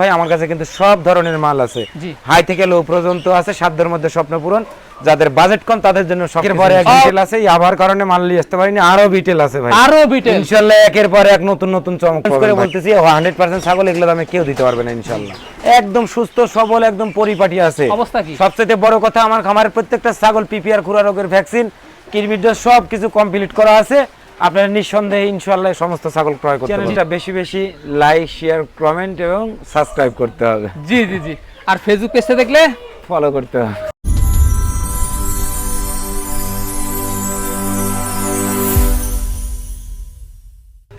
ভাই আমার কাছে কিন্তু সব ধরনের মাল আছে। হাই থেকে লো পর্যন্ত আছে সাধ্যের মধ্যে স্বপ্ন পূরণ। যাদের বাজেট কম তাদের জন্য শখের পরে এক বিটেল আছে আবার কারণে মাল নিয়ে আসতে পারিনি আরও বিটেল আছে ভাই। আরও বিটেল ইনশাল্লাহ একের পর এক নতুন নতুন চমক করে বলতেছি হান্ড্রেড পার্সেন্ট ছাগল এগুলো দামে কেউ দিতে পারবে না ইনশাল্লাহ। একদম সুস্থ সবল একদম পরিপাটি আছে। অবস্থা কি? সবচেয়ে বড় কথা আমার খামারের প্রত্যেকটা ছাগল পিপিআর খুরা রোগের ভ্যাকসিন কিরমির ডোজ সব কিছু কমপ্লিট করা আছে। আপনারা নিঃসন্দেহে ইনশাল্লাহ সমস্ত ছাগল ক্রয় করতে চ্যানেলটা বেশি বেশি লাইক শেয়ার কমেন্ট এবং সাবস্ক্রাইব করতে হবে। জি জি জি। আর ফেসবুক পেজে দেখলে ফলো করতে হবে।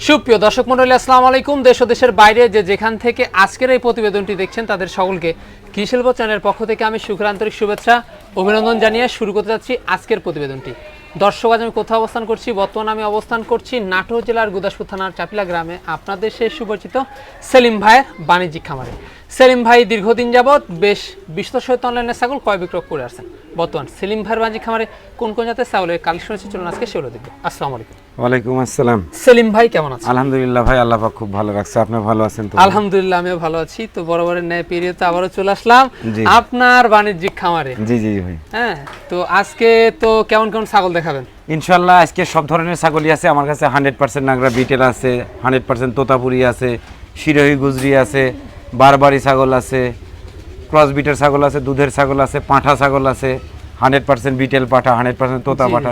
সুপ্রিয় দর্শক মন্ডলী আসসালামু আলাইকুম। দেশ ও দেশের বাইরে যে যেখান থেকে আজকের এই প্রতিবেদনটি দেখছেন তাদের সকলকে কৃষিল্প চ্যানেলের পক্ষ থেকে আমি সুখের আন্তরিক শুভেচ্ছা অভিনন্দন জানিয়ে শুরু করতে যাচ্ছি আজকের প্রতিবেদনটি। দর্শক, আজ আমি কোথাও অবস্থান করছি? বর্তমানে আমি অবস্থান করছি নাটোর জেলার গুদাসপুর থানার চাপিলা গ্রামে। আপনাদের সেই সুপরিচিত সেলিম ভাইয়ের বাণিজ্যিক খামারে। সেলিম ভাই দীর্ঘদিন যাবৎ বেশ বিশ্ব সহিত অনলাইনে ছাগল কয় বিক্রয় করে আসছেন। বর্তমান সেলিম ভাইয়ের বাণিজ্যিক খামারে কোন কোন জাতের ছাগলের কালেকশন হচ্ছে চলুন আজকে সেগুলো দেখব। আসসালামু আলাইকুম। ওয়ালাইকুম আসসালাম। সেলিম ভাই কেমন আছেন? আলহামদুলিল্লাহ ভাই আল্লাহ পাক খুব ভালো রাখছে। আপনি ভালো আছেন তো? আলহামদুলিল্লাহ আমিও ভালো আছি। তো বরাবরের ন্যায় আবারও চলে আসলাম আপনার বাণিজ্যিক খামারে। জি জি ভাই। হ্যাঁ তো আজকে তো কেমন কেমন ছাগল দেখাবেন? ইনশাল্লাহ আজকে সব ধরনের ছাগলই আছে। আমার কাছে হান্ড্রেড পার্সেন্ট নাগরা বিটেল আছে হান্ড্রেড পার্সেন্ট তোতাপুরি আছে শিরোহী গুজরি আছে বারবারি ছাগল আছে ক্রস বিটের ছাগল আছে দুধের ছাগল আছে পাঁঠা ছাগল আছে। হান্ড্রেড পার্সেন্ট বিটেল পাঠা হান্ড্রেড পার্সেন্ট তোতা পাঠা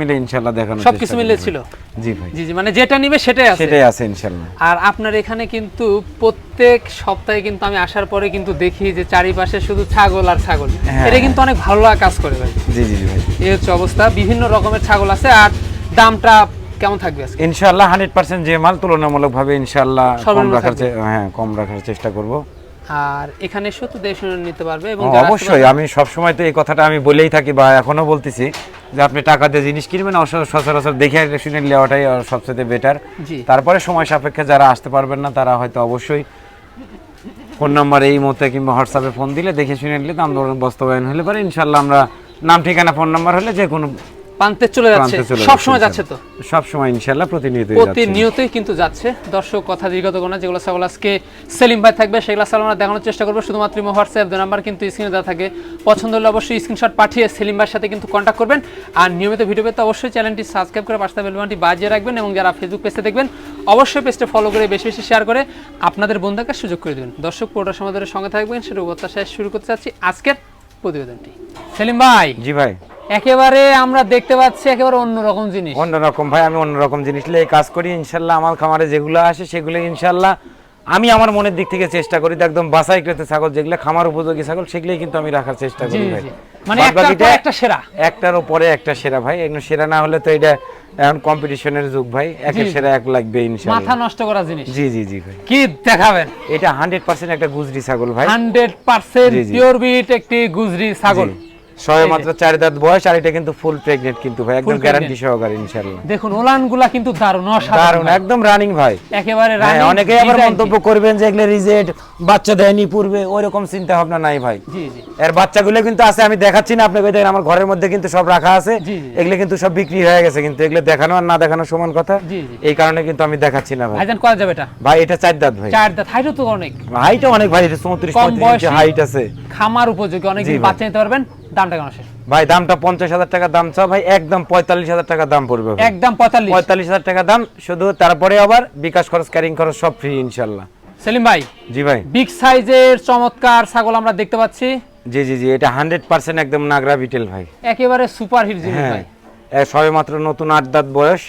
মিলে ইনশাল্লাহ দেখানো সবকিছু মিলে ছিল? জি ভাই। জি জি মানে যেটা নিবে সেটাই আছে। সেটাই আছে ইনশাল্লাহ। আর আপনার এখানে কিন্তু প্রত্যেক সপ্তাহে কিন্তু আমি আসার পরে কিন্তু দেখি যে চারিপাশে শুধু ছাগল আর ছাগল। হ্যাঁ। এটা কিন্তু অনেক ভালো লাগা কাজ করে ভাই। জি জি ভাই। এই হচ্ছে অবস্থা। বিভিন্ন রকমের ছাগল আছে আর দামটা কেমন থাকবে আজকে? ইনশাল্লাহ হান্ড্রেড পার্সেন্ট যে মাল তুলনামূলকভাবে ইনশাল্লাহ কম রাখার হ্যাঁ কম রাখার চেষ্টা করব। আর এখানে এসেও তো দেখে শুনে নিতে পারবে এবং অবশ্যই আমি সব সময় তো এই কথাটা আমি বলেই থাকি বা এখনও বলতেছি যে আপনি টাকা দিয়ে জিনিস কিনবেন সচরাচর দেখে শুনে নেওয়াটাই সবচেয়ে বেটার তারপরে সময় সাপেক্ষে যারা আসতে পারবেন না তারা হয়তো অবশ্যই ফোন নাম্বার এই মতে কিংবা হোয়াটসঅ্যাপে ফোন দিলে দেখে শুনে নিলে দাম দর বাস্তবায়ন হলে পারে। ইনশাল্লাহ আমরা নাম ঠিকানা ফোন নাম্বার হলে যে কোনো প্রান্তে চলে যাচ্ছে। সব সময় যাচ্ছে তো? সব সময় ইনশাল্লাহ প্রতিনিয়ত যাচ্ছে। প্রতিনিয়তই কিন্তু যাচ্ছে। দর্শক কথা দীর্ঘত কোনা যেগুলো ছাগল আজকে সেলিম ভাই থাকবে সেগুলো ছাগল আমরা দেখানোর চেষ্টা করব। শুধুমাত্র হোয়াটসঅ্যাপ দু নাম্বার কিন্তু স্ক্রিনে দেওয়া থাকে। পছন্দ হলে অবশ্যই স্ক্রিনশট পাঠিয়ে সেলিম ভাইয়ের সাথে কিন্তু কন্ট্যাক্ট করবেন। আর নিয়মিত ভিডিও পেতে অবশ্যই চ্যানেলটি সাবস্ক্রাইব করে পাশে বেলবানটি বাজিয়ে রাখবেন এবং যারা ফেসবুক পেজে দেখবেন অবশ্যই পেজটা ফলো করে বেশি বেশি শেয়ার করে আপনাদের বন্ধুকে সুযোগ করে দেবেন। দর্শক পুরোটা সময় ধরে সঙ্গে থাকবেন। সেটা প্রত্যাশায় শুরু করতে চাচ্ছি আজকের প্রতিবেদনটি। সেলিম ভাই। জি ভাই। একেবারে আমরা দেখতে পাচ্ছি একেবারে অন্যরকম জিনিস। অন্যরকম ভাই আমি অন্যরকম জিনিস নিয়ে কাজ করি ইনশাল্লাহ আমার খামারে যেগুলো আসে সেগুলো ইনশাল্লাহ আমি আমার মনের দিক থেকে চেষ্টা করি একদম বাসাই কৃত ছাগল যেগুলো খামার উপযোগী ছাগল সেগুলোই কিন্তু আমি রাখার চেষ্টা করি ভাই। মানে একটার একটা সেরা। একটার উপরে একটা সেরা ভাই। একদম সেরা না হলে তো এটা এখন কম্পিটিশনের যুগ ভাই। একের। সেরা এক লাগবে ইনশাআল্লাহ মাথা নষ্ট করা জিনিস। জি জি জি ভাই। কি দেখাবেন? এটা হান্ড্রেড পার্সেন্ট একটা গুজরি ছাগল ভাই। হান্ড্রেড পার্সেন্ট জি, জি। পিওর বিট একটি গুজরি ছাগল। সবে মাত্র চার দাঁত বয়স আর এটা কিন্তু ফুল প্রেগনেন্ট কিন্তু ভাই একদম গ্যারান্টি সহকারে ইনশাল্লাহ দেখুন ওলানগুলা কিন্তু দারুণ অসাধারণ একদম রানিং ভাই। একেবারে হ্যাঁ, running অনেকেই আবার মন্তব্য করবেন যে এগুলো বাচ্চা দেয়নি পূর্বে ওইরকম চিন্তা ভাবনা নাই ভাই। জি জি। এর বাচ্চাগুলো কিন্তু আছে আমি দেখাচ্ছি না আপনাকে দেখেন আমার ঘরের মধ্যে কিন্তু সব রাখা আছে। এগুলো কিন্তু সব বিক্রি হয়ে গেছে কিন্তু এগুলো দেখানো আর না দেখানো সমান কথা। এই কারণে কিন্তু আমি দেখাচ্ছি না ভাই। ভাইজান করা যাবে এটা? ভাই এটা চার দাঁত ভাই। চার দাঁত হাইটও তো অনেক। হাইটও অনেক ভাই এটা চৌত্রিশ কম পঁয়ত্রিশ ইঞ্চি বয়সী। হাইট আছে। খামার উপযোগী অনেক। বাচ্চা নিতে পারবেন। দামটা ভাই দামটা পঞ্চাশ হাজার টাকা দাম চাও ভাই একদম পঁয়তাল্লিশ হাজার টাকা দাম পড়বে একদম পঁয়তাল্লিশ। পঁয়তাল্লিশ হাজার টাকা দাম শুধু তারপরে আবার বিকাশ খরচ ক্যারিং খরচ সব ফ্রি ইনশাল্লাহ সেলিম ভাই জি ভাই। বিগ সাইজের চমৎকার ছাগল আমরা দেখতে পাচ্ছি। জি জি জি এটা হান্ড্রেড পার্সেন্ট একদম নাগরা বিটেল ভাই। একেবারে সুপার হিট জিনিস হ্যাঁ। ভাই। সবে মাত্র নতুন আট দাঁত বয়স।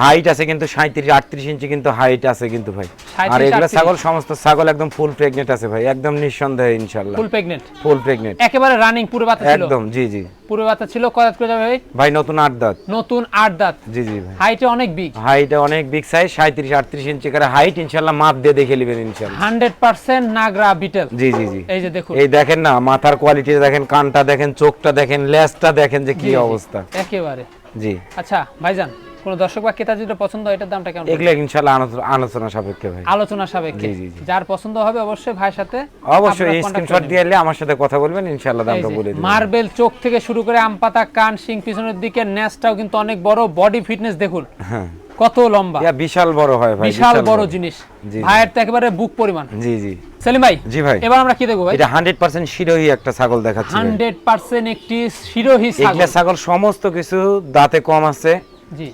হাইট আছে কিন্তু সাঁত্রিশ আটত্রিশ ইঞ্চি কিন্তু হাইট আছে কিন্তু ভাই। আর এগুলো ছাগল সমস্ত ছাগল একদম ফুল প্রেগনেন্ট আছে ভাই একদম নিঃসন্দেহে ইনশাল্লাহ ফুল প্রেগনেন্ট ফুল প্রেগনেন্ট একেবারে রানিং পুরো বাচ্চা ছিল? একদম জি জি। পুরো বাচ্চা ছিল কয় করে যাবে ভাই? ভাই নতুন আট দাঁত। নতুন আট দাঁত। জি জি ভাই। হাইটে অনেক বিগ হাইট অনেক বিগ সাইজ সাঁত্রিশ আটত্রিশ ইঞ্চি করে হাইট ইনশাল্লাহ মাপ দিয়ে দেখে নেবেন ইনশাল্লাহ হান্ড্রেড পার্সেন্ট নাগরা বিটেল জি জি জি। এই যে দেখুন। এই দেখেন না মাথার কোয়ালিটি দেখেন কানটা দেখেন চোখটা দেখেন লেজটা দেখেন যে কি। অবস্থা। একেবারে। জি। আচ্ছা ভাইজান কোন দর্শক বা ক্রেতা যদি পছন্দ হয় এটার দামটা কেমন? এগুলো ইনশাল্লাহ আলোচনা- সাপেক্ষে ভাই। আলোচনা সাপেক্ষে। যার পছন্দ হবে অবশ্যই ভাইয়ের সাথে অবশ্যই স্ক্রিনশট দিয়ে এলে আমার সাথে কথা বলবেন ইনশাল্লাহ দামটা বলে মার্বেল চোখ থেকে শুরু করে আম পাতা কান শিং পিছনের দিকে নেসটাও কিন্তু অনেক বড় বডি ফিটনেস দেখুন। হ্যাঁ। কত লম্বা? ইয়া বিশাল বড় হয় ভাই বিশাল বড় জিনিস। ভাইয়ের তো একেবারে বুক পরিমাণ। জি জি। সেলিম ভাই জি ভাই। এবার আমরা কি দেখব ভাই? এটা হান্ড্রেড পার্সেন্ট শিরোহি একটা ছাগল দেখাচ্ছি ভাই। হান্ড্রেড পার্সেন্ট একটি শিরোহি ছাগল। এগুলা ছাগল সমস্ত কিছু দাঁতে কম আছে। জি।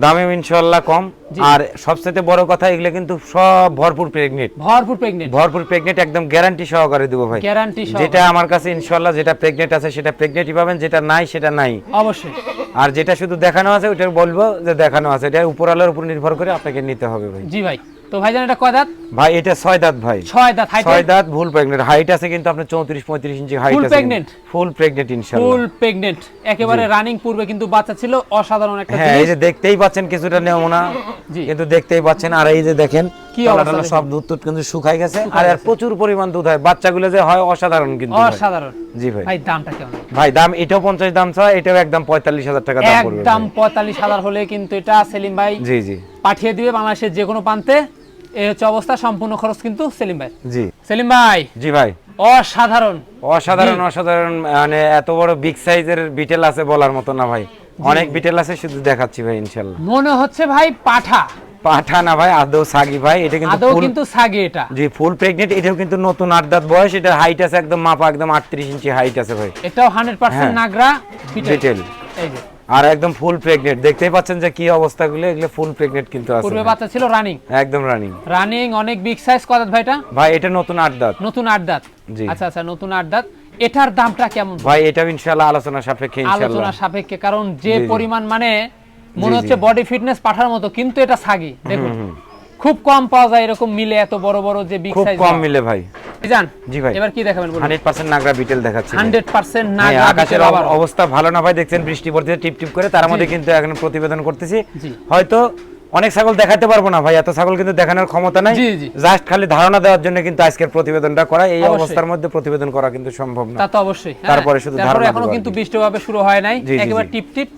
দামে ইনশাল্লাহ কম। আর সবচেয়ে বড় কথা এগুলো কিন্তু সব ভরপুর প্রেগনেন্ট ভরপুর প্রেগনেন্ট ভরপুর প্রেগনেন্ট একদম গ্যারান্টি সহকারে দেবো ভাই। গ্যারান্টি যেটা আমার কাছে ইনশাল্লাহ যেটা প্রেগনেন্ট আছে সেটা প্রেগনেন্টই পাবেন যেটা নাই সেটা নাই। অবশ্যই। আর যেটা শুধু দেখানো আছে ওটা বলব যে দেখানো আছে। এটা উপরালার উপর নির্ভর করে আপনাকে নিতে হবে ভাই। জি ভাই। তো ভাইজান এটা কয় দাঁত? ভাই এটা ছয় দাঁত ভাই। ছয় দাঁত। হাইট ছয় দাঁত প্রেগনেন্ট হাইট আছে কিন্তু আপনার চৌত্রিশ পঁয়ত্রিশ ইঞ্চি হাইট আছে? ফুল প্রেগনেন্ট ইনশাল্লাহ। ফুল প্রেগনেন্ট একেবারে রানিং পূর্বে কিন্তু বাচ্চা ছিল অসাধারণ একটা হ্যাঁ এই যে দেখতেই পাচ্ছেন কিছুটা নেমোনা জি। কিন্তু দেখতেই পাচ্ছেন আর এই যে দেখেন কি অবস্থা সব দুধ টুধ কিন্তু শুকাই গেছে। আর প্রচুর পরিমাণ দুধ হয়। বাচ্চাগুলো যে হয় অসাধারণ কিন্তু। অসাধারণ। জি ভাই। ভাই দামটা কেমন? ভাই দাম এটাও পঞ্চাশ দাম চায় এটাও একদম পঁয়তাল্লিশ হাজার টাকা দাম পড়বে একদম ভাই। পঁয়তাল্লিশ হাজার হলে কিন্তু এটা সেলিম ভাই জি জি। পাঠিয়ে দিবে বাংলাদেশের যে কোনো প্রান্তে। এই হচ্ছে অবস্থা সম্পূর্ণ খরচ কিন্তু সেলিম ভাই। জি। সেলিম ভাই জি ভাই। অসাধারণ। অসাধারণ অসাধারণ মানে এত বড় বিগ সাইজের বিটেল আছে বলার মতো না ভাই। অনেক বিটেল আছে শুধু দেখাচ্ছি ভাই মনে হচ্ছে ভাই পাঠা। পাঠা না ভাই আদৌ সাগি ভাই এটা কিন্তু আদৌ কিন্তু সাগে এটা। জি ফুল প্রেগনেন্ট এটাও কিন্তু নতুন আট দাঁত বয়স এটা হাইট আছে একদম মাপা একদম আটত্রিশ ইঞ্চি হাইট আছে ভাই। এটাও হান্ড্রেড পার্সেন্ট হ্যাঁ। নাগরা বিটেল এই যে। আর একদম ফুল প্রেগনেন্ট দেখতেই পাচ্ছেন যে কি অবস্থাগুলো এগুলো ফুল প্রেগনেন্ট কিন্তু আছে। পূর্বে বাচ্চা ছিল রানিং একদম রানিং রানিং অনেক বিগ সাইজ কত ভাইটা ভাই এটা নতুন আট দাঁত। নতুন আট দাঁত। জি। আচ্ছা আচ্ছা নতুন আট দাঁত। এটার দামটা কেমন? ভাই এটা ইনশাআল্লাহ আলোচনা সাপেক্ষে ইনশাআল্লাহ। আলোচনা সাপেক্ষে কারণ যে। পরিমাণ মানে মনে হচ্ছে বডি ফিটনেস পাঠার মতো কিন্তু এটা সাগি দেখুন। খুব কম পাওয়া যায় এরকম মিলে এত বড় বড় যে বিগ সাইজ কম মিলে ভাই। জান জি ভাই। এবার কি দেখাবেন বলুন? হান্ড্রেড পার্সেন্ট নাগরা বিটেল দেখাচ্ছি ভাই। হান্ড্রেড পার্সেন্ট না হ্যাঁ, আকাশের অবস্থা ভালো না ভাই দেখছেন বৃষ্টি টিপ টিপ করে তার মধ্যে কিন্তু এখন প্রতিবেদন করতেছি। হয়তো অনেক ছাগল দেখাতে পারব না ভাই এত ছাগল কিন্তু দেখানোর ক্ষমতা নাই। জাস্ট খালি ধারণা দেওয়ার জন্য কিন্তু আজকের প্রতিবেদনটা করা এই অবস্থার মধ্যে প্রতিবেদন করা কিন্তু সম্ভব না। তা তো অবশ্যই হ্যাঁ। তারপরে শুধু ধারণা এখনও কিন্তু আর কি। বৃষ্টিভাবে শুরু হয় নাই একেবারে টিপ টিপ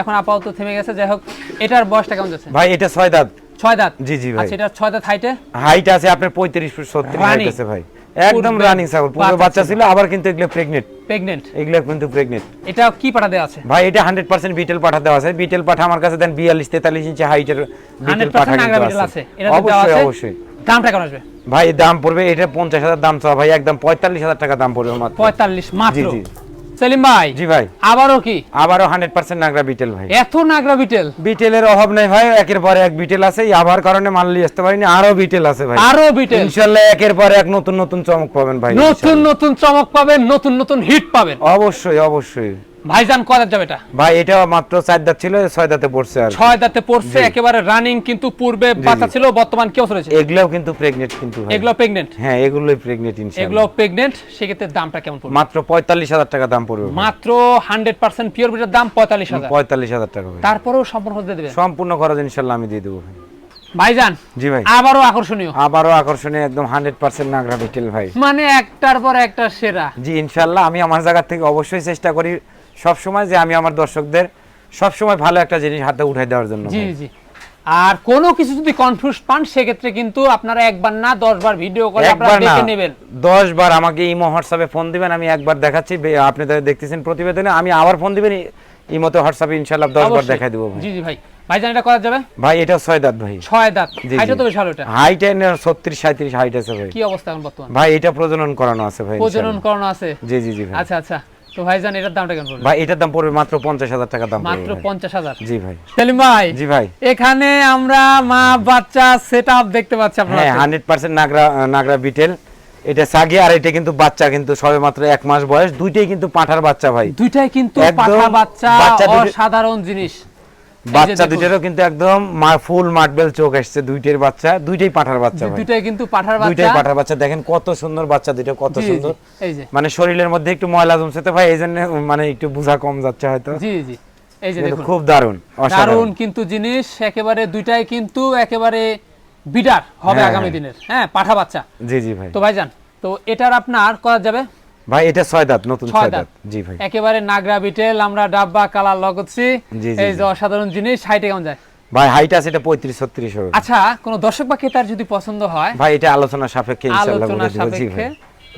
এখন আপাতত থেমে গেছে যাই হোক এটার বয়সটা কেমন যাচ্ছে? ভাই এটা ছয় দাঁত। ছয় দাঁত? জি, জি ভাই। আচ্ছা এটা ছয় দাঁত হাইটে হাইট আছে আপনার পঁয়ত্রিশ ফুট সত্তর হাইট আছে ভাই। একদম রানিং ছাগল। পূর্বে বাচ্চা ছিল। আবার কিন্তু এগুলো প্রেগনেন্ট প্রেগনেন্ট এগুলো কিন্তু প্রেগনেন্ট এটা কি পাঠা দেওয়া আছে? ভাই এটা হান্ড্রেড পার্সেন্ট বিটেল পাঠা দেওয়া আছে। বিটেল পাঠা আমার কাছে দেন বিয়াল্লিশ তেতাল্লিশ ইঞ্চি হাইটের বিটেল পাঠা কিন্তু আছে। অবশ্যই অবশ্যই। দামটা কেমন আসবে? ভাই দাম পড়বে এটা পঞ্চাশ হাজার দাম চাওয়া ভাই একদম পঁয়তাল্লিশ হাজার টাকা দাম পড়বে মাত্র। পঁয়তাল্লিশ মাত্র? জি। সেলিম ভাই জি ভাই। আবারও কি? আবারও হান্ড্রেড পার্সেন্ট নাগরা বিটেল ভাই। এত নাগরা বিটেল বিটেলের অভাব নাই ভাই একের পর এক বিটেল আছে আবার কারণে মাল নিয়ে আসতে পারিনি আরও বিটেল আছে ভাই। আরও বিটেল ইনশাল্লাহ একের পর এক নতুন নতুন চমক পাবেন ভাই নতুন নতুন চমক পাবেন নতুন নতুন হিট পাবেন। অবশ্যই অবশ্যই। ভাইজান কদার যাবে এটা? ভাই এটা মাত্র চার দাঁত ছিল ছয় দাঁতে পড়ছে আর ছয় দাঁতে পড়ছে একেবারে রানিং কিন্তু পূর্বে বাচ্চা ছিল বর্তমান কেউ চলেছে এগুলোও কিন্তু প্রেগনেন্ট কিন্তু ভাই। এগুলো প্রেগনেন্ট হ্যাঁ এগুলোই প্রেগনেন্ট এগুলো ইনশাআল্লাহ প্রেগনেন্ট সেক্ষেত্রে দামটা কেমন পড়বে? মাত্র পঁয়তাল্লিশ হাজার টাকা দাম পড়বে মাত্র হান্ড্রেড পার্সেন্ট পিওর বিটের দাম পঁয়তাল্লিশ হাজার। পঁয়তাল্লিশ হাজার টাকা ভাই। তারপরেও সম্পূর্ণ হতে দেবে সম্পূর্ণ খরচ ইনশাল্লাহ আমি দিয়ে দেবো ভাই। ভাইজান জি ভাই। আবারও আকর্ষণীয়। আবারও আকর্ষণীয় একদম হান্ড্রেড পার্সেন্ট নাগরা বিটেল ভাই। মানে একটার পর একটা সেরা। জি ইনশাল্লাহ আমি আমার জায়গা থেকে অবশ্যই চেষ্টা করি সব সময় যে আমি আমার দর্শকদের সব সময় ভালো একটা জিনিস হাতে উঠাই দেওয়ার জন্য জি জি। আর কোনো কিছু যদি কনফিউজ পান সেক্ষেত্রে কিন্তু আপনারা একবার না দশ বার ভিডিও করে আপনারা দেখে নেবেন। দশ বার আমাকে ইমো হোয়াটসঅ্যাপে ফোন দিবেন আমি একবার দেখাচ্ছি। আপনি তো দেখতেছেন প্রতিবেদনে আমি আবার ফোন দিবেন ইমোতে হোয়াটসঅ্যাপে ইনশাল্লাহ দশ বার দেখাই দেবো ভাই। জি জি ভাই। ভাইজান এটা করা যাবে? ভাই এটা ছয় দাঁত ভাই। ছয় দাঁত। জি, তো বেশ ভালো এটা হাইট ছত্রিশ সাঁত্রিশ হাইট আছে ভাই। কি অবস্থা এখন বর্তমান? ভাই এটা প্রজনন করানো আছে ভাই প্রজনন করানো আছে? জি জি জি ভাই। আচ্ছা আচ্ছা। তো ভাইজান এটার দামটা কেমন পড়বে? ভাই এটার দাম পড়বে মাত্র পঞ্চাশ হাজার টাকা দাম মাত্র ভাই। পঞ্চাশ হাজার? জি ভাই। সেলিম ভাই জি ভাই। এখানে আমরা মা বাচ্চা সেট দেখতে পাচ্ছি আপনারা হ্যাঁ পার্সেন্ট নাগরা নাগরা বিটেল। এটা সাগি আর এটা কিন্তু বাচ্চা কিন্তু সবে মাত্র এক মাস বয়স। দুইটাই কিন্তু পাঁঠার বাচ্চা ভাই। দুইটাই কিন্তু পাঠা বাচ্চা বাচ্চা অসাধারণ জিনিস। বাচ্চা দুইটারও কিন্তু একদম ফুল মার্বেল চোখ আসছে দুইটার বাচ্চা দুইটাই পাঠার বাচ্চা দুইটাই কিন্তু পাঠার বাচ্চা। দুইটাই পাঠার বাচ্চা দেখেন কত সুন্দর বাচ্চা দুইটা কত সুন্দর। এই যে। মানে শরীরের মধ্যে একটু ময়লা জমছে তো ভাই এই জন্য মানে একটু বোঝা কম যাচ্ছে হয়তো। জি জি এই যে দেখুন। খুব দারুণ দারুণ কিন্তু জিনিস একেবারে দুইটাই কিন্তু একেবারে বিডার হবে হ্যাঁ, আগামী হ্যাঁ। দিনের। হ্যাঁ পাঠা বাচ্চা। জি জি ভাই। তো ভাইজান তো এটার আপনার করা যাবে? ভাই এটা ছয় দাঁত নতুন ছয় দাঁত। জি ভাই। একেবারে নাগরা বিটেল আমরা ডাব্বা কালার জি, এই যে অসাধারণ জিনিস হাইটে কেমন যায়? ভাই হাইট আছে এটা পঁয়ত্রিশ ছত্রিশ হবে। আচ্ছা কোন দর্শক বা ক্রেতার যদি পছন্দ হয় ভাই এটা আলোচনা সাপেক্ষে ইনশাআল্লাহ আলোচনা সাপেক্ষে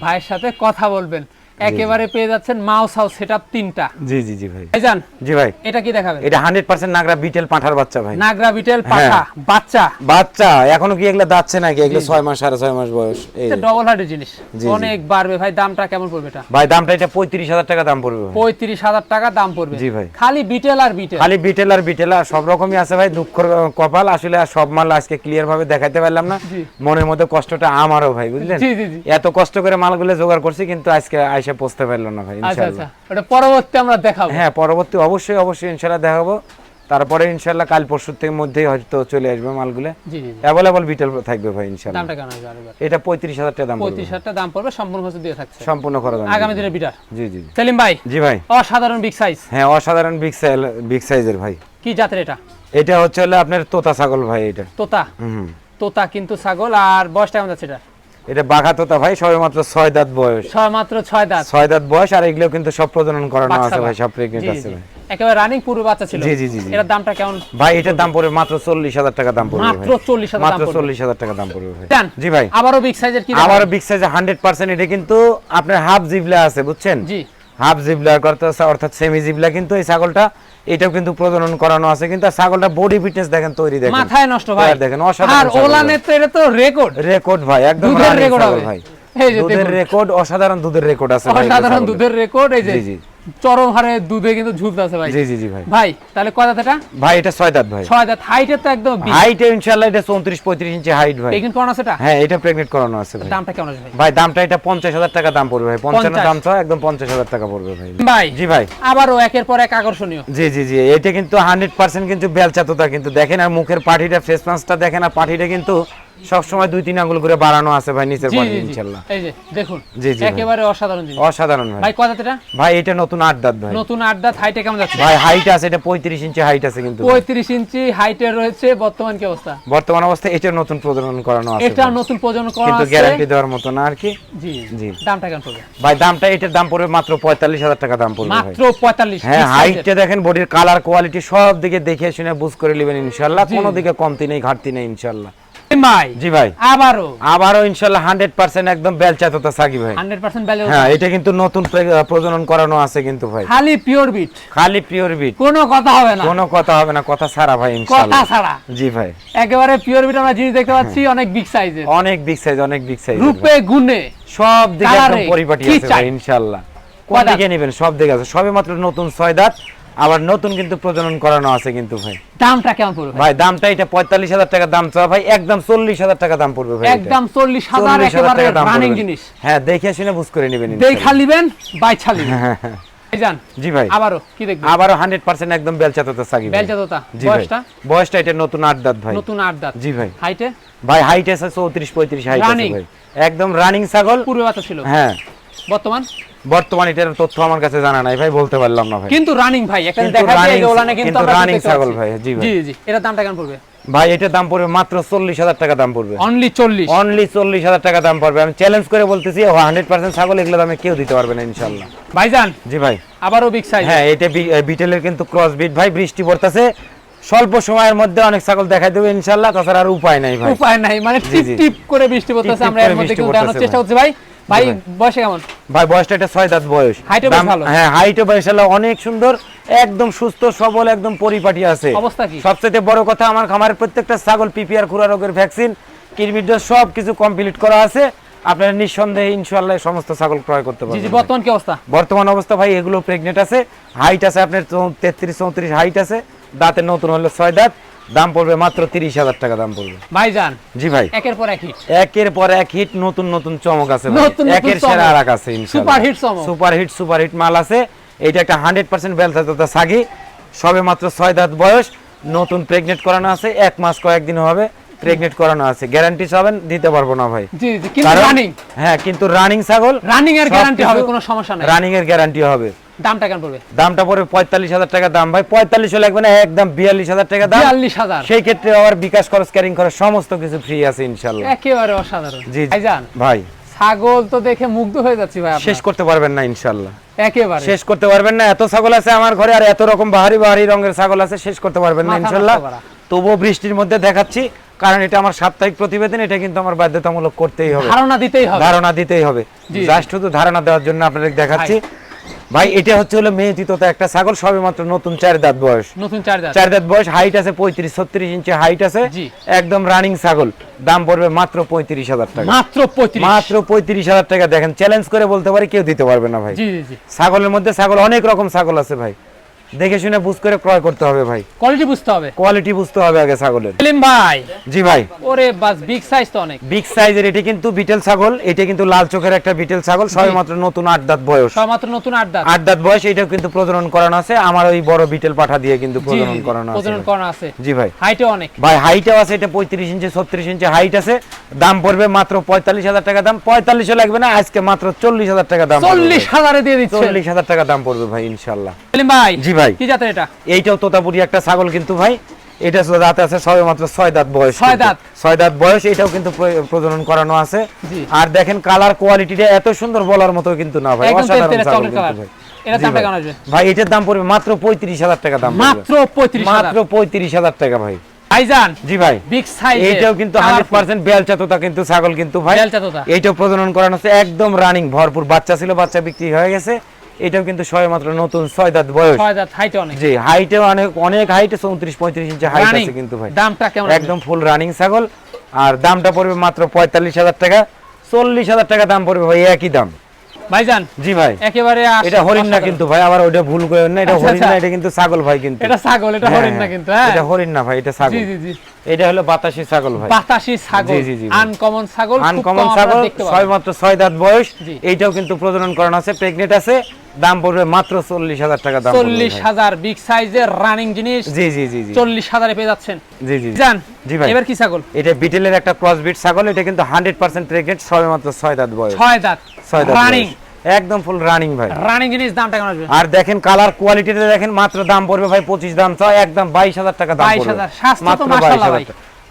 ভাইয়ের সাথে কথা বলবেন। একেবারে পেয়ে যাচ্ছেন মাউস হাউস সেটআপ তিনটা। জি জি জি ভাই। ভাইজান জি ভাই। এটা কি দেখাবেন? এটা হান্ড্রেড পার্সেন্ট নাগরা বিটেল পাঁঠার বাচ্চা ভাই। নাগরা বিটেল পাঠা হ্যাঁ। বাচ্চা। বাচ্চা এখনও কি এগুলো দাচ্ছে নাকি? এগুলো ছয় মাস সাড়ে ছয় মাস বয়স। এই যে। ডবল হার্টের জিনিস। অনেক বাড়বে। ভাই দামটা কেমন পড়বে এটা? ভাই দামটা এটা পঁয়ত্রিশ হাজার টাকা দাম পড়বে ভাই। পঁয়ত্রিশ হাজার টাকা দাম পড়বে। জি ভাই। খালি বিটেল আর বিটেল। খালি বিটেল আর বিটেল আর সব রকমই আছে ভাই দুঃখ কপাল। আসলে আর সব মাল আজকে ক্লিয়ার ভাবে দেখাইতে পারলাম না। মনের মধ্যে কষ্টটা আমারও ভাই বুঝলেন? জি, জি। এত কষ্ট করে মালগুলো জোগাড় করছি কিন্তু আজকে আইসা পৌঁছতে পারলাম না ভাই আচ্ছা ইনশাআল্লাহ। আচ্ছা। ওটা পরবর্তী আমরা দেখাবো। হ্যাঁ পরবর্তী অবশ্যই অবশ্যই ইনশাআল্লাহ দেখাবো। তারপরে ইনশাআল্লাহ কাল পরশুর থেকে মধ্যেই হয়তো চলে আসবে মালগুলো। অ্যাভেলেবল বিটেল থাকবে ভাই ইনশাআল্লাহ। এটা পঁয়ত্রিশ হাজার টাকা দাম পঁয়ত্রিশ হাজার টাকা দাম পড়বে সম্পূর্ণ হচ্ছে দিয়ে থাকছে। সম্পূর্ণ দাম আগামী দিনের বিটার। জি জি। সেলিম ভাই জি ভাই। অসাধারণ বিগ সাইজ হ্যাঁ অসাধারণ বিগ সাইজ বিগ সাইজের ভাই। কি জাতের এটা? এটা হচ্ছে হলো আপনার তোতা ছাগল ভাই এটা। তোতা? হুম তোতা কিন্তু ছাগল আর বয়সটা কেমন যাচ্ছে এটা এটা বাঘা তোতা ভাই সবে মাত্র ছয় দাঁত বয়স। ছয় মাত্র ছয় দাঁত। ছয় দাঁত বয়স আর এগুলো কিন্তু সব প্রজনন করানো আছে ভাই সব প্রেগনেন্ট আছে ভাই। একেবারে রানিং পূর্ব বাচ্চা ছিল। জি, জি, জি, এর দামটা কেমন? ভাই এটার দাম পড়বে মাত্র চল্লিশ হাজার টাকা দাম পড়বে মাত্র চল্লিশ 40,000 দাম মাত্র পড়বে। চল্লিশ হাজার টাকা দাম পড়বে ভাই। জি ভাই। আবারও বিগ সাইজের কি আমার বিগ সাইজে হান্ড্রেড পার্সেন্ট এটা কিন্তু আপনার হাফ জিবলা আছে বুঝছেন? জি। হাফ জিবলা করতে আছে, অর্থাৎ সেমি জিবলা কিন্তু এই ছাগলটা এটাও কিন্তু প্রজনন করানো আছে কিন্তু ছাগলটা বডি ফিটনেস দেখেন তৈরি দেখেন। মাথায় নষ্ট ভাই। আর দেখেন, অসাধারণ আর ওলা ওলানের তো এটা তো রেকর্ড রেকর্ড ভাই একদম হবে। ভাই। দুধের রেকর্ড অসাধারণ দুধের রেকর্ড আছে অসাধারণ দুধের রেকর্ড এই যে জি, জি। চরম হারে দুধে কিন্তু ঝুলতেছে ভাই। জি জি জি ভাই। ভাই তাহলে কয় দাঁত এটা? ভাই এটা ছয় দাঁত ভাই। ছয় দাঁত। হাইটের তো একদম। হাইটে ইনশাআল্লাহ এটা চৌত্রিশ পঁয়ত্রিশ ইঞ্চি হাইট ভাই। প্রেগনেন্ট করানো আছে এটা? হ্যাঁ এটা প্রেগনেন্ট করানো আছে ভাই। দামটা কেমন আছে ভাই? ভাই দামটা এটা পঞ্চাশ হাজার টাকা দাম পড়বে ভাই। পঞ্চান্ন 50 দাম চাও একদম পঞ্চাশ হাজার টাকা পড়বে ভাই। ভাই জি ভাই। আবারো একের পর এক আকর্ষণীয়। জি জি জি। এটা কিন্তু হান্ড্রেড পার্সেন্ট কিন্তু বেলচাততা কিন্তু দেখেন আর মুখের পাটিটা ফেস মাস্কটা দেখেন আর পাটিটা কিন্তু সব সময় দুই তিন আঙ্গুল করে বাড়ানো আছে ভাই নিচের জি ইনশাল্লাহ। এই যে দেখুন জি, জি একেবারে অসাধারণ জিনিস। অসাধারণ ভাই। ভাই কয় দাঁত এটা? ভাই এটা নতুন আট দাঁত ভাই। নতুন আড্ডা হাইটে কেমন যাচ্ছে? ভাই হাইট আছে এটা পঁয়ত্রিশ ইঞ্চি হাইট আছে কিন্তু পঁয়ত্রিশ ইঞ্চি হাইটের রয়েছে বর্তমান কি অবস্থা? বর্তমান অবস্থায় এটা নতুন প্রজনন করানো আছে এটা নতুন প্রজনন করা কিন্তু গ্যারান্টি দেওয়ার মতো না আর কি। জি জি। দামটা কেমন পড়বে? ভাই দামটা এটার দাম পড়বে মাত্র পঁয়তাল্লিশ হাজার টাকা দাম পড়বে মাত্র পঁয়তাল্লিশ হ্যাঁ হাইটটা দেখেন বডির কালার কোয়ালিটি সব দিকে দেখে শুনে বুঝ করে নেবেন ইনশাল্লাহ। কোনো দিকে কমতি নেই ঘাটতি নেই ইনশাল্লাহ। জি ভাই। আবারও। আবারও ভাই। হ্যাঁ এটা কিন্তু নতুন প্রজনন করানো আছে কিন্তু ভাই। খালি পিওর বিট খালি পিওর বিট কোনো কথা হবে না। কোনো কথা হবে না কথা ছাড়া ভাই কথা ইনশাল্লাহ জি ভাই। একেবারে পিওর বিট আমরা জিনিস দেখতে পাচ্ছি অনেক বিগ সাইজের অনেক বিগ সাইজ অনেক বিগ সাইজ রূপে গুণে সব দিকে একদম পরিপাটি আছে চাই? ভাই ইনশাল্লাহ। কোন দিকে নেবেন? সব দিকে আছে। সবে মাত্র নতুন ছয় দাঁত। আবার নতুন কিন্তু প্রজনন করানো আছে কিন্তু ভাই। দামটা কেমন পড়বে ভাই? দামটা এটা পঁয়তাল্লিশ হাজার টাকা দাম চাওয়া। ভাই একদম চল্লিশ হাজার টাকা দাম পড়বে ভাই একদম চল্লিশ হাজার 40,000 একেবারে রানিং জিনিস। হ্যাঁ দেখে শুনে বুঝ করে নেবেন দেখা লিবেন বাইছা লিবেন হ্যাঁ, হ্যাঁ। যান জি ভাই। আবারও কি দেখবেন? আবারও হান্ড্রেড পার্সেন্ট একদম বেলচাততা ভাই। বেলচাততা। বয়সটা? বয়সটা এটা নতুন আট দাঁত ভাই। নতুন আট দাঁত। জি ভাই। হাইটে ভাই হাইট আছে চৌত্রিশ পঁয়ত্রিশ হাইট আছে ভাই। একদম রানিং ছাগল। পূর্বে বাচ্চা ছিল। হ্যাঁ। বর্তমান? বর্তমান এটার তথ্য আমার কাছে জানা নাই ভাই বলতে পারলাম না ভাই। কিন্তু রানিং ভাই কিন্তু দেখা যায় যে ওলানে কিন্তু running ছাগল ভাই, জি ভাই। জি জি এটার দামটা কেমন পড়বে? ভাই এটার দাম পড়বে মাত্র চল্লিশ হাজার টাকা দাম পড়বে। অনলি চল্লিশ? অনলি চল্লিশ হাজার টাকা দাম পড়বে। আমি চ্যালেঞ্জ করে বলতেছি হান্ড্রেড পার্সেন্ট ছাগল এগুলো দামে কেউ দিতে পারবে না ইনশাল্লাহ ভাইজান জি ভাই। আবারও বিগ সাইজ হ্যাঁ এটা বিটেলের কিন্তু ক্রস বিট ভাই বৃষ্টি পড়তেছে। স্বল্প সময়ের মধ্যে অনেক ছাগল দেখাই দেবে ইনশাল্লাহ তাছাড়া আর উপায় নাই ভাই। উপায় নাই মানে টিপ টিপ করে বৃষ্টি পড়তেছে আমরা এর মধ্যে কিন্তু দেখানোর চেষ্টা করছি ভাই। ভাই। বয়সে কেমন? ভাই বয়সটা এটা ছয় দাঁত বয়স। Height ও বেশ ভালো। হ্যাঁ হাইটও বয়স অনেক সুন্দর একদম সুস্থ সবল একদম পরিপাটি আছে। অবস্থা কি? সবচেয়ে বড় কথা আমার খামারের প্রত্যেকটা ছাগল পিপিআর খুরা রোগের ভ্যাকসিন সব কিছু কমপ্লিট করা আছে। আপনারা নিঃসন্দেহে ইনশাআল্লাহ সমস্ত ছাগল ক্রয় করতে পারবেন জি বর্তমান কি অবস্থা? বর্তমান অবস্থা ভাই এগুলো প্রেগনেন্ট আছে। হাইট আছে আপনার তেত্রিশ চৌত্রিশ হাইট আছে। দাঁতের নতুন হলো ছয় দাঁত। দাম পড়বে মাত্র তিরিশ হাজার টাকা দাম পড়বে। ভাইজান জি ভাই। একের পর এক হিট একের পর এক হিট নতুন নতুন চমক আছে ভাই। একের সেরা আর এক আছে hit চমক। সুপার হিট সুপার হিট মাল আছে। এটা একটা হান্ড্রেড পার্সেন্ট বেলতা সাগি। সবে মাত্র ছয় দাঁত বয়স। নতুন প্রেগনেন্ট করানো আছে। এক মাস কয়েকদিন হবে। প্রেগনেন্ট করানো আছে। গ্যারান্টি পাবেন দিতে পারব না ভাই। জি জি কিন্তু রানিং হ্যাঁ কিন্তু রানিং ছাগল। রানিং এর গ্যারান্টি হবে কোনো সমস্যা নাই। রানিং এর গ্যারান্টি হবে। দামটা কেমন পড়বে? দামটা পড়বে পঁয়তাল্লিশ হাজার টাকা দাম। ভাই পঁয়তাল্লিশ লাগবে না একদম বিয়াল্লিশ হাজার টাকা দাম। বিয়াল্লিশ হাজার। সেই ক্ষেত্রে আবার বিকাশ খরচ ক্যারিং খরচ সমস্ত কিছু ফ্রি আছে ইনশাল্লাহ। একেবারে অসাধারণ। জি। ভাইজান ভাই। ছাগল তো দেখে মুগ্ধ হয়ে যাচ্ছি ভাই শেষ করতে পারবেন না ইনশাল্লাহ। একেবারে। শেষ করতে পারবেন না। এত ছাগল আছে আমার ঘরে আর এত রকম বাহারি বাহারি রঙের ছাগল আছে শেষ করতে পারবেন না ইনশাল্লাহ। তবুও বৃষ্টির মধ্যে দেখাচ্ছি কারণ এটা আমার সাপ্তাহিক প্রতিবেদন এটা কিন্তু আমার বাধ্যতামূলক করতেই হবে। ধারণা দিতেই হবে। ধারণা দিতেই হবে। জাস্ট শুধু ধারণা দেওয়ার জন্য আপনাদের দেখাচ্ছি। ভাই এটা হচ্ছে হলো মেয়ে তিতোতা একটা ছাগল সবে মাত্র নতুন চার দাঁত বয়স। নতুন চার দাঁত। চার দাঁত বয়স হাইট আছে পঁয়ত্রিশ ছত্রিশ ইঞ্চি হাইট আছে। জি। একদম রানিং ছাগল। দাম পড়বে মাত্র পঁয়ত্রিশ হাজার টাকা। মাত্র পঁয়ত্রিশ। মাত্র পঁয়ত্রিশ হাজার টাকা। দেখেন চ্যালেঞ্জ করে বলতে পারি কেউ দিতে পারবে না ভাই। জি জি জি। ছাগলের মধ্যে ছাগল অনেক রকম ছাগল আছে ভাই। দেখে শুনে বুঝ করে ক্রয় করতে হবে ভাই। কোয়ালিটি বুঝতে হবে। কোয়ালিটি বুঝতে হবে আগে ছাগলের। সেলিম ভাই। জি ভাই। ওরে বাস বিগ সাইজ তো অনেক। বিগ সাইজের এটা কিন্তু বিটেল ছাগল এটা কিন্তু লাল চোখের একটা বিটেল ছাগল সবে মাত্র নতুন আট দাঁত বয়স। সব মাত্র নতুন আট দাঁত। আট দাঁত বয়স এটাও কিন্তু প্রজনন করানো আছে আমার ওই বড় বিটেল পাঠা দিয়ে কিন্তু প্রজনন করানো আছে। প্রজনন করানো আছে। জি ভাই। হাইটে অনেক। ভাই হাইটও আছে এটা পঁয়ত্রিশ ইঞ্চি ছত্রিশ ইঞ্চি হাইট আছে। দাম পড়বে মাত্র পঁয়তাল্লিশ হাজার টাকা দাম। পঁয়তাল্লিশও লাগবে না আজকে মাত্র চল্লিশ হাজার টাকা দাম চল্লিশ হাজারে দিয়ে দিচ্ছে চল্লিশ হাজার টাকা দাম পড়বে ভাই ইনশাল্লাহ সেলিম ভাই জি ভাই? কি জাতের এটা? এইটাও তোতাপুরি একটা ছাগল কিন্তু ভাই। এটা দাঁত আছে সবে মাত্র ছয় দাঁত বয়স ছয় দাঁত। ছয় দাঁত বয়স এটাও কিন্তু প্রজনন করানো আছে। আর দেখেন কালার কোয়ালিটিটা এত সুন্দর বলার মতো কিন্তু না ভাই। অসাধারণ ছাগল কিন্তু কালার। ভাই। ভাই। এটার দাম পড়বে মাত্র পঁয়ত্রিশ হাজার টাকা দাম মাত্র পঁয়ত্রিশ মাত্র পঁয়ত্রিশ হাজার টাকা ভাই। ভাইজান জি ভাই। বিগ সাইজ এইটাও কিন্তু হান্ড্রেড পার্সেন্ট বেলচা তোতা কিন্তু ছাগল কিন্তু ভাই। বেলচা তোতা। এইটাও প্রজনন করানো আছে একদম রানিং ভরপুর। বাচ্চা ছিল বাচ্চা বিক্রি হয়ে গেছে। এটাও কিন্তু সবে মাত্র নতুন ছয় দাঁত বয়স। ছয় দাঁত হাইটে অনেক। জি হাইটে অনেক অনেক হাইটে চৌত্রিশ পঁয়ত্রিশ ইঞ্চি হাইট আছে কিন্তু ভাই। দামটা কেমন একদম ফুল রানিং ছাগল। আর দামটা পড়বে মাত্র পঁয়তাল্লিশ হাজার টাকা। চল্লিশ হাজার টাকা দাম পড়বে ভাই একই দাম। ভাইজান জি ভাই। একেবারে এটা হরিণ না কিন্তু ভাই আবার ওইটা ভুল করে না এটা আচ্ছা, হরিণ না আচ্ছা। এটা কিন্তু ছাগল ভাই কিন্তু। এটা ছাগল এটা হ্যাঁ, হরিণ না। কিন্তু হ্যাঁ। এটা হরিণ না ভাই এটা ছাগল। জি জি জি। এটা হলো বাতাসি ছাগল ভাই। বাতাসি ছাগল জি, জি, আনকমন ছাগল আনকমন ছাগল ছয় মাত্র ছয় দাঁত বয়স। এইটাও কিন্তু প্রজনন করানো আছে প্রেগনেন্ট আছে। দাম পড়বে মাত্র চল্লিশ হাজার টাকা দাম চল্লিশ হাজার বিগ সাইজের রানিং জিনিস। জি জি জি চল্লিশ হাজারে পেয়ে যাচ্ছেন। জি জি জান জি ভাই। এবার কি ছাগল? এটা বিটেলের একটা ক্রস বিট ছাগল এটা কিন্তু হান্ড্রেড পার্সেন্ট প্রেগনেন্ট ছয় মাত্র ছয় দাঁত বয়স। ছয় দাঁত। ছয় দাঁত রানিং। একদম ফুল রানিং ভাই। রানিং জিনিস দামটা কেমন আসবে? আর দেখেন কালার কোয়ালিটিতে দেখেন মাত্র দাম পড়বে ভাই পঁচিশ দাম চাও একদম বাইশ হাজার টাকা দাম 22,000 পড়বে। স্বাস্থ্য তো মাশাআল্লাহ ভাই।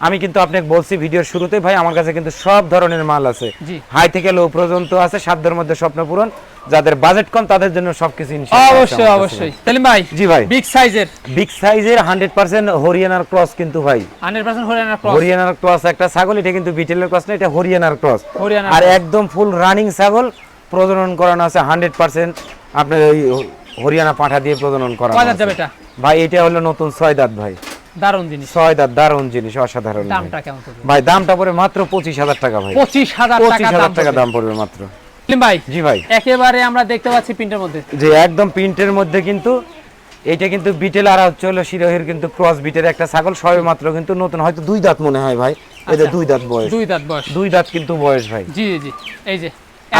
আমি কিন্তু আপনাকে বলছি ভিডিওর শুরুতে ভাই আমার কাছে কিন্তু সব ধরনের মাল আছে। হাই থেকে লো পর্যন্ত আছে সাধ্যের মধ্যে স্বপ্ন পূরণ। যাদের বাজেট কম তাদের জন্য সবকিছু অবশ্যই অবশ্যই। সেলিম ভাই জি ভাই। বিগ সাইজের বিগ সাইজের হান্ড্রেড পার্সেন্ট হরিয়ানার ক্রস কিন্তু ভাই। হান্ড্রেড পার্সেন্ট হরিয়ানার ক্রস হরিয়ানার ক্রস একটা ছাগল এটা কিন্তু বিটেলের ক্রস না এটা হরিয়ানার ক্রস আর একদম ফুল রানিং ছাগল প্রজনন করানো আছে হান্ড্রেড পার্সেন্ট। আপনার ওই হরিয়ানা পাঠা দিয়ে প্রজনন করানো আছে। যাবে এটা? ভাই এটা হলো নতুন ছয় দাঁত ভাই। দারুণ জিনিস। ছয় দাঁত দারুণ জিনিস অসাধারণ দামটা কেমন ভাই দামটা পড়ে মাত্র পঁচিশ হাজার টাকা ভাই। পঁচিশ হাজার পঁচিশ হাজার টাকা দাম পড়বে মাত্র। ভাই জি ভাই। একেবারে আমরা দেখতে পাচ্ছি প্রিন্টের মধ্যে। যে একদম প্রিন্টের মধ্যে কিন্তু এটা কিন্তু বিটেল আর হচ্ছে হলো শিরোহের কিন্তু ক্রস বিটের একটা ছাগল সবে মাত্র কিন্তু নতুন। হয়তো দুই দাঁত মনে হয় ভাই। আচ্ছা। দুই দাঁত বয়স। দুই দাঁত বয়স। দুই দাঁত কিন্তু বয়স ভাই। জি জি। এই যে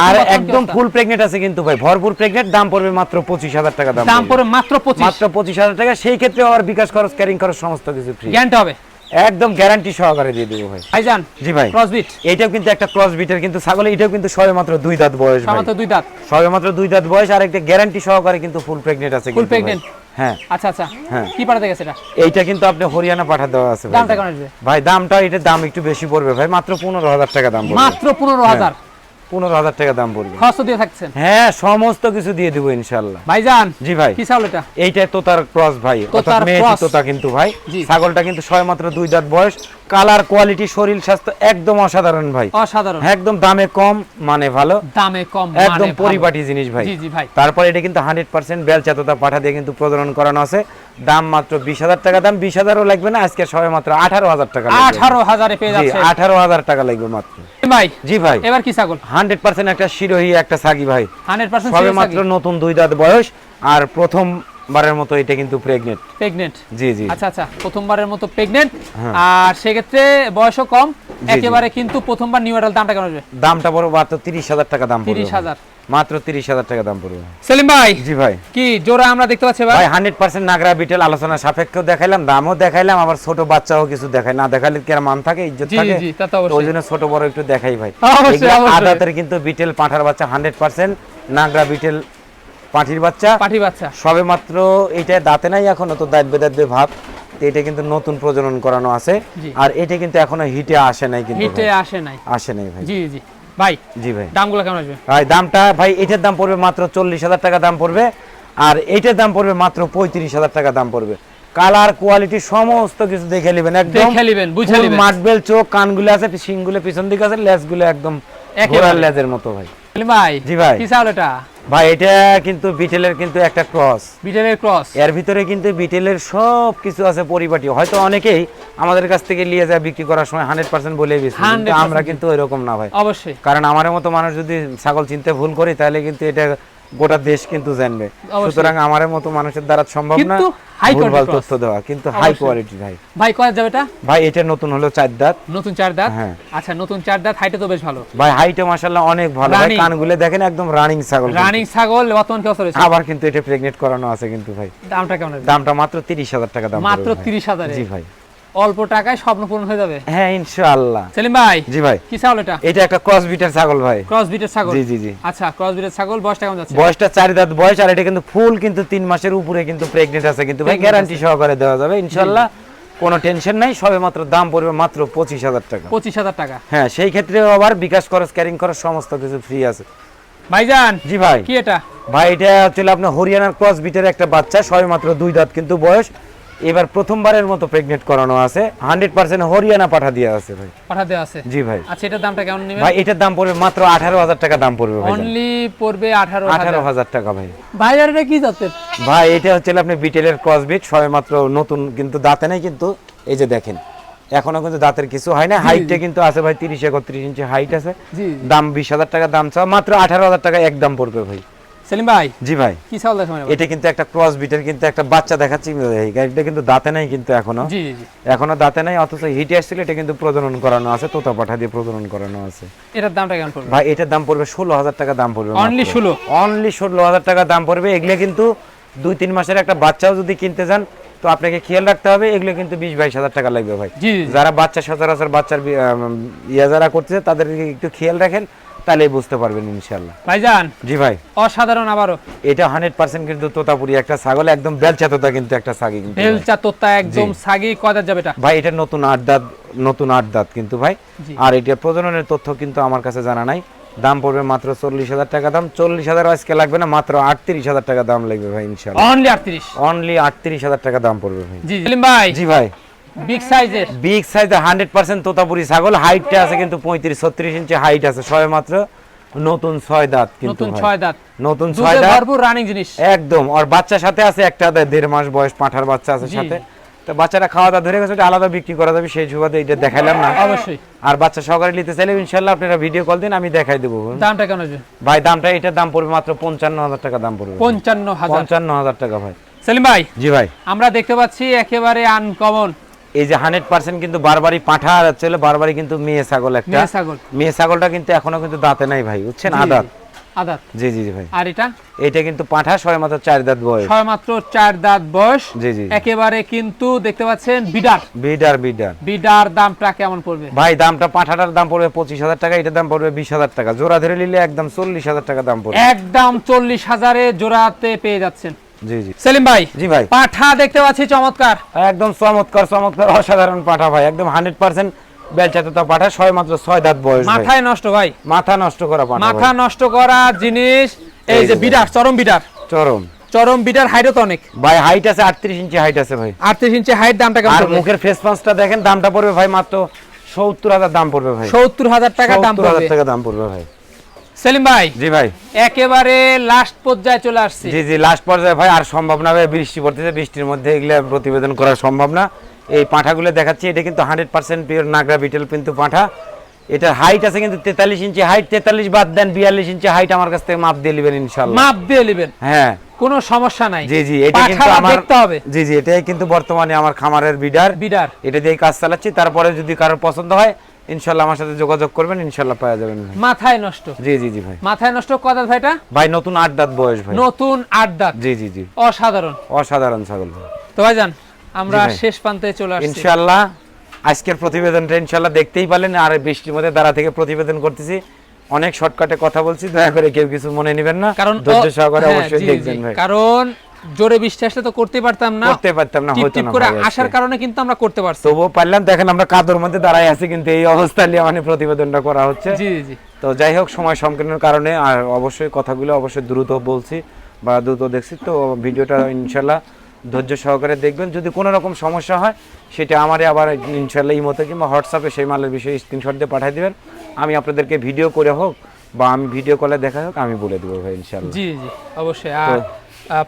আর একদম ফুল প্রেগনেন্ট আছে কিন্তু ভাই ভরপুর প্রেগনেন্ট দাম পড়বে মাত্র পঁচিশ হাজার টাকা দাম দাম পড়বে। মাত্র পঁচিশ। মাত্র পঁচিশ হাজার টাকা সেই ক্ষেত্রে আবার বিকাশ খরচ ক্যারিং খরচ সমস্ত কিছু ফ্রি জ্ঞানটা হবে। একদম গ্যারান্টি সহকারে দিয়ে দেবো ভাই। ভাইজান জি ভাই। ক্রসবিট এইটাও কিন্তু একটা ক্রস বিটের কিন্তু ছাগল এটাও কিন্তু সবে মাত্র দুই দাঁত বয়স ভাই। সামাত্র দুই দাঁত। সবে মাত্র দুই দাঁত বয়স আর একটা গ্যারান্টি সহকারে কিন্তু ফুল প্রেগনেন্ট আছে ভাই। pregnant? হ্যাঁ। আচ্ছা আচ্ছা। হ্যাঁ। কি পাঠাতে গেছে এটা? এইটা কিন্তু আপনি হরিয়ানা পাঠা দেওয়া আছে ভাই। দামটা কেমন আসবে? ভাই দামটা এটার দাম একটু বেশি পড়বে ভাই মাত্র পনেরো হাজার টাকা দাম মাত্র পনেরো হাজার। পনেরো হাজার টাকা দাম পড়বে খরচ দিয়ে থাকছেন? হ্যাঁ সমস্ত কিছু দিয়ে দেবো ইনশাল্লাহ। ভাইজান জি ভাই। কি চাউল এটা? এইটা তোতার ক্রস ভাই। তোতার মেয়ে তোতা কিন্তু ভাই। ছাগলটা কিন্তু ছয় মাত্র দুই দাঁত বয়স। কালার কোয়ালিটি শরীর স্বাস্থ্য একদম অসাধারণ ভাই। অসাধারণ। একদম দামে কম মানে ভালো। দামে কম একদম মানে পরিপাটি জিনিস ভাই। জি জি ভাই। তারপরে এটা কিন্তু হান্ড্রেড পার্সেন্ট বেলচা তোতা পাঠা দিয়ে কিন্তু প্রজনন করানো আছে। দাম মাত্র বিশ হাজার টাকা দাম বিশ হাজারও লাগবে না আজকে সবাই মাত্র আঠারো হাজার টাকা লাগবে। আঠারো হাজারে পেয়ে যাচ্ছে। আঠারো হাজার টাকা লাগবে মাত্র। ভাই জি ভাই। এবার কি ছাগল? হান্ড্রেড পার্সেন্ট একটা শিরোহী একটা সাগি ভাই। হান্ড্রেড পার্সেন্ট সবে মাত্র নতুন দুই দাঁত বয়স আর প্রথমবারের মতো এটা কিন্তু প্রেগনেন্ট প্রেগনেন্ট জি জি। আচ্ছা আচ্ছা প্রথমবারের মতো প্রেগনেন্ট হ্যাঁ। আর সেক্ষেত্রে বয়সও কম। একেবারে কিন্তু প্রথমবার নিউ অ্যাডাল দামটা কেমন আসবে? দামটা বড় মাত্র তিরিশ হাজার টাকা দাম পড়বে। 30,000 মাত্র তিরিশ হাজার টাকা দাম পড়বে। সেলিম ভাই। জি ভাই। কি জোড়া আমরা দেখতে পাচ্ছি ভাই? ভাই হান্ড্রেড পার্সেন্ট নাগরা বিটেল আলোচনা সাপেক্ষেও দেখাইলাম দামও দেখাইলাম আবার ছোট বাচ্চাও কিছু দেখাই না দেখালে কি আর মান থাকে ইজ্জত থাকে? জি তা তো তো ওই অবশ্যই। জন্য ছোট বড় একটু দেখাই ভাই। অবশ্যই। আদাতের কিন্তু বিটেল পাঁঠার বাচ্চা হান্ড্রেড পার্সেন্ট নাগরা বিটেল পাঁঠির বাচ্চা। পাঠি বাচ্চা। সবে মাত্র এটা দাঁতে নাই এখনও তো দাঁত বেদাঁত ভাব। এটা কিন্তু নতুন প্রজনন করানো আছে। আর এটা কিন্তু এখনও হিটে আসে নাই কিন্তু হিটে আসে নাই। আসে নাই ভাই। জি জি। ভাই জি ভাই। দামগুলো কেমন আসবে? ভাই দামটা ভাই এটার দাম পড়বে মাত্র চল্লিশ হাজার টাকা দাম পড়বে। আর এইটার দাম পড়বে মাত্র পঁয়ত্রিশ হাজার টাকা দাম পড়বে। কালার কোয়ালিটি সমস্ত কিছু দেখে নেবেন। একদম দেখে নিবেন, বুঝে নিবেন। মাটবেল চোখ কানগুলো আছে শিংগুলো পিছন দিকে আছে লেজগুলো একদম একেবারে। ঘোড়ার লেজের মতো ভাই। ভাই জি ভাই। কি চাউল এটা? ভাই এটা কিন্তু বিটেলের কিন্তু একটা ক্রস। বিটেলের ক্রস? এর ভিতরে কিন্তু বিটেলের সব কিছু আছে পরিপাটি। হয়তো অনেকেই আমাদের কাছ থেকে নিয়ে যায় বিক্রি করার সময় হান্ড্রেড পার্সেন্ট বলে 100% আমরা কিন্তু ওইরকম না ভাই। অবশ্যই। কারণ আমার মতো মানুষ যদি ছাগল চিনতে ভুল করি তাহলে কিন্তু এটা গোটা দেশ কিন্তু জানবে। সুতরাং আমার মতো মানুষের দ্বারা সম্ভব না quality ভুলভাল তথ্য দেওয়া। কিন্তু হাই কোয়ালিটি ভাই। ভাই কয় যাবে এটা? ভাই এটা নতুন হলো চার দাঁত। নতুন চার দাঁত? হ্যাঁ। আচ্ছা নতুন চার দাঁত হাইটে তো বেশ ভালো। ভাই হাইটে মাশাআল্লাহ অনেক ভালো। ভাই। কানগুলো দেখেন একদম রানিং ছাগল রানিং ছাগল বর্তমান কি অবস্থা রয়েছে? আবার কিন্তু এটা প্রেগনেন্ট করানো আছে কিন্তু ভাই। দামটা কেমন দামটা মাত্র তিরিশ হাজার টাকা দাম মাত্র পড়বে ভাই। তিরিশ হাজারে? জি ভাই। অল্প টাকায় স্বপ্ন পূরণ হয়ে যাবে। হ্যাঁ ইনশাআল্লাহ। সেলিম ভাই জি ভাই। কি ছাগল এটা? এটা একটা ক্রস বিটার ছাগল ভাই। ক্রস বিটের ছাগল? জি জি জি। আচ্ছা ক্রস বিটের ছাগল বয়সটা কেমন যাচ্ছে? বয়সটা চার দাঁত বয়স আর এটা কিন্তু ফুল কিন্তু তিন মাসের উপরে কিন্তু প্রেগনেন্ট আছে কিন্তু ভাই গ্যারান্টি সহকারে দেওয়া যাবে ইনশাল্লাহ কোনো টেনশন নাই সবে মাত্র দাম পড়বে মাত্র পঁচিশ হাজার টাকা। পঁচিশ হাজার টাকা। হ্যাঁ সেই ক্ষেত্রে আবার বিকাশ খরচ ক্যারিং খরচ সমস্ত কিছু ফ্রি আছে। ভাইজান জি ভাই। কি এটা? ভাই এটা হচ্ছে আপনার হরিয়ানার ক্রস বিটের একটা বাচ্চা সবে মাত্র দুই দাঁত কিন্তু বয়স। এবার প্রথমবারের মতো প্রেগনেন্ট করানো আছে। হান্ড্রেড পার্সেন্ট হরিয়ানা পাঠা দিয়ে আছে ভাই। পাঠা দেওয়া আছে? জি ভাই। আচ্ছা এটার দামটা কেমন নেবেন? ভাই এটার দাম পড়বে মাত্র আঠারো হাজার টাকা দাম পড়বে ভাই। অনলি পড়বে আঠারো আঠারো হাজার টাকা ভাই। ভাইজান এটা কি যাচ্ছে ভাই এটা হচ্ছে আপনি বিটেলের ক্রস বিট সবে মাত্র নতুন কিন্তু দাঁতে নাই কিন্তু এই যে দেখেন এখনও কিন্তু দাঁতের কিছু হয় না। হাইটটা কিন্তু আছে ভাই তিরিশ একত্রিশ ইঞ্চি হাইট আছে। জি। দাম বিশ হাজার টাকা দাম চাও মাত্র আঠারো হাজার টাকা এক দাম পড়বে ভাই। সেলিম ভাই জি ভাই। কি দেখেন? এটা কিন্তু একটা ক্রস বিটের কিন্তু একটা বাচ্চা দেখাচ্ছি গাড়িটা কিন্তু দাঁতে নাই কিন্তু এখনও। জি জি এখনও দাঁতে নাই অথচ হিটে আসছিল এটা কিন্তু প্রজনন করানো আছে তোতা পাঠা দিয়ে প্রজনন করানো আছে। এটার দামটা কেমন পড়বে? ভাই এটার দাম পড়বে ষোলো হাজার টাকা দাম পড়বে অনলি ষোলো? অনলি ষোলো হাজার টাকা দাম পড়বে এগুলো কিন্তু দুই তিন মাসের একটা বাচ্চাও যদি কিনতে যান তো আপনাকে খেয়াল রাখতে হবে এগুলো কিন্তু বিশ বাইশ হাজার টাকা লাগবে ভাই। যারা বাচ্চা সচরাচর বাচ্চার ইয়া যারা করতেছে তাদেরকে একটু খেয়াল রাখেন তাহলেই বুঝতে পারবেন ইনশাল্লাহ ভাইজান জি ভাই। অসাধারণ আবারও। এটা হান্ড্রেড পার্সেন্ট কিন্তু তোতাপুরি একটা ছাগল একদম বেলচা তোতা কিন্তু একটা ছাগি কিন্তু বেলচা তোত্তা একদম সাগি কদার যাবে এটা? ভাই এটা নতুন আট দাঁত নতুন আট দাঁত কিন্তু ভাই। আর এটা প্রজননের তথ্য কিন্তু আমার কাছে জানা নাই। দাম পড়বে মাত্র চল্লিশ হাজার টাকা দাম। চল্লিশ হাজার আজকে লাগবে না মাত্র আটত্রিশ হাজার টাকা দাম লাগবে ভাই ইনশাল্লাহ অনলি আটত্রিশ। অনলি আটত্রিশ হাজার টাকা দাম পড়বে ভাই। জি সেলিম ভাই। জি ভাই। বিগ সাইজের বিগ সাইজের হান্ড্রেড পার্সেন্ট তোতাপুরি ছাগল। হাইটটা আছে কিন্তু পঁয়ত্রিশ ছত্রিশ ইঞ্চি হাইট আছে। সবে মাত্র নতুন ছয় দাঁত কিন্তু নতুন ছয় দাঁত। নতুন ছয় দাঁত। ভরপুর রানিং জিনিস। একদম। আর বাচ্চার সাথে আছে একটা দেড় মাস বয়স পাঁঠার বাচ্চা আছে সাথে। তো বাচ্চাটা খাওয়া দাওয়া ধরে গেছে আলাদা বিক্রি করা যাবে সেই সুবাদে এটা দেখাইলাম না। অবশ্যই। আর বাচ্চা সহকারে নিতে চাইলে ইনশাল্লাহ আপনারা ভিডিও কল দিন আমি দেখাই দেবো। দামটা আসবে ভাই দামটা এটার দাম পড়বে মাত্র পঞ্চান্ন হাজার টাকা দাম পড়বে। পঞ্চান্ন হাজার। পঞ্চান্ন হাজার টাকা ভাই। সেলিম ভাই জি ভাই। আমরা দেখতে পাচ্ছি একেবারে আনকমন এই যে হান্ড্রেড পার্সেন্ট কিন্তু বারবারই পাঠা আর হচ্ছে বারবারই কিন্তু মেয়ে ছাগল একটা। মেয়ে ছাগল। মেয়ে ছাগলটা কিন্তু এখনও কিন্তু দাঁতে নাই ভাই বুঝছেন? আদাত। আদাত। জি জি জি ভাই। আর এটা? এটা কিন্তু পাঠা ছয় মাত্র চার দাঁত বয়স। ছয় মাত্র চার দাঁত বয়স। জি জি। একেবারে কিন্তু দেখতে পাচ্ছেন বিডার। বিডার বিডার। বিডার দামটা কেমন পড়বে? ভাই দামটা পাঠাটার দাম পড়বে পঁচিশ হাজার টাকা এটার দাম পড়বে বিশ হাজার টাকা। জোড়া ধরে নিলে একদম চল্লিশ হাজার টাকা দাম পড়বে। একদম চল্লিশ হাজারে জোড়াতে পেয়ে যাচ্ছেন। জি জি। সেলিম ভাই জি ভাই। পাঠা দেখতে পাচ্ছি চমৎকার। একদম চমৎকার চমৎকার অসাধারণ পাঠা ভাই একদম হান্ড্রেড পার্সেন্ট পাঠা ছয় মাত্র ছয় দাঁত বয়স মাথায় নষ্ট ভাই। মাথা নষ্ট করা পাঠা মাথা নষ্ট করা জিনিস এই যে বিডার চরম বিডার চরম। চরম বিডার হাইট তো অনেক ভাই হাইট আছে আটত্রিশ ইঞ্চি হাইট আছে ভাই। আটত্রিশ ইঞ্চি হাইট দামটা কেমন আর মুখের ফেস পাঁচটা দেখেন দামটা পড়বে ভাই মাত্র সত্তর হাজার দাম পড়বে ভাই। সত্তর হাজার টাকা দাম পড়বে। টাকা দাম পড়বে ভাই। সেলিম ভাই জি ভাই। একেবারে লাস্ট পর্যায়ে চলে আসছে। জি জি লাস্ট পর্যায়ে ভাই আর সম্ভব না ভাই বৃষ্টি পড়তেছে বৃষ্টির মধ্যে এগুলো প্রতিবেদন করা সম্ভব না। এই পাঁঠাগুলো দেখাচ্ছি এটা কিন্তু hundred percent pure Nagra Beetal কিন্তু পাঁঠা। এটার হাইট আছে কিন্তু তেতাল্লিশ ইঞ্চি হাইট তেতাল্লিশ বাদ দেন বিয়াল্লিশ ইঞ্চি হাইট আমার কাছ থেকে মাপ দিয়ে নেবেন ইনশাল্লাহ মাপ দিয়ে নেবেন। হ্যাঁ। কোনো সমস্যা নাই। জি জি এটা কিন্তু আমার দেখতে হবে। জি জি এটাই কিন্তু বর্তমানে আমার খামারের বিডার বিডার এটা দিয়ে কাজ চালাচ্ছি তারপরে যদি কারোর পছন্দ হয় ইনশাল্লাহ আমার সাথে যোগাযোগ করবেন ইনশাল্লাহ পাওয়া যাবেন মাথায় নষ্ট। জি জি জি ভাই। মাথায় নষ্ট ভাইটা? ভাই নতুন আট দাঁত বয়স ভাই। নতুন আট দাঁত। জি জি জি। অসাধারণ। অসাধারণ ছাগল ভাই। তো ভাইজান আমরা শেষ প্রান্তে চলে আসছি। ইনশাল্লাহ আজকের প্রতিবেদনটা ইনশাল্লাহ দেখতেই পারলেন আর বৃষ্টির মধ্যে দ্বারা থেকে প্রতিবেদন করতেছি। অনেক শর্টকাটে কথা বলছি দয়া করে কেউ কিছু মনে নেবেন না। কারণ ধৈর্য সহকারে হ্যাঁ, অবশ্যই দেখবেন ভাই। কারণ জোরে বৃষ্টি আসলে তো করতে পারতাম না। করতে পারতাম না হতো না করে আসার কারণে কিন্তু আমরা করতে পারছি। তবুও পারলাম দেখেন আমরা কাদর মধ্যে দাঁড়াই আছি কিন্তু এই অবস্থা নিয়ে মানে প্রতিবেদনটা করা হচ্ছে। জি জি। তো যাই হোক সময় সংকীর্ণের কারণে আর অবশ্যই কথাগুলো অবশ্যই দ্রুত বলছি বা দ্রুত দেখছি। তো ভিডিওটা ইনশাল্লাহ ধৈর্য সহকারে দেখবেন। যদি কোনো রকম সমস্যা হয় সেটা আমারে আবার ইনশাল্লাহ এই মতো কিংবা হোয়াটসঅ্যাপে সেই মালের বিষয়ে স্ক্রিনশট দিয়ে পাঠিয়ে দেবেন। আমি আপনাদেরকে ভিডিও করে হোক বা আমি ভিডিও কলে দেখা হোক আমি বলে দেবো ভাই ইনশাল্লাহ। জি জি অবশ্যই। আর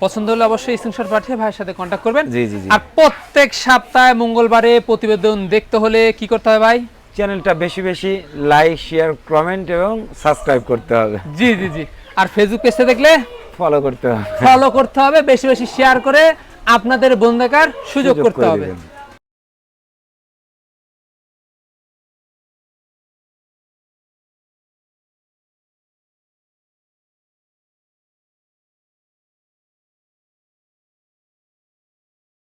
পছন্দ হলে অবশ্যই স্ক্রিনশট পাঠিয়ে ভাইয়ের সাথে কন্ট্যাক্ট করবেন। জি জি আর প্রত্যেক সপ্তাহে মঙ্গলবারে প্রতিবেদন দেখতে হলে কি করতে হবে ভাই? চ্যানেলটা বেশি বেশি লাইক শেয়ার কমেন্ট এবং সাবস্ক্রাইব করতে হবে। জি জি জি। আর ফেসবুক পেজে দেখলে ফলো করতে হবে। ফলো করতে হবে বেশি বেশি শেয়ার করে আপনাদের বন্ধাকার সুযোগ করতে হবে।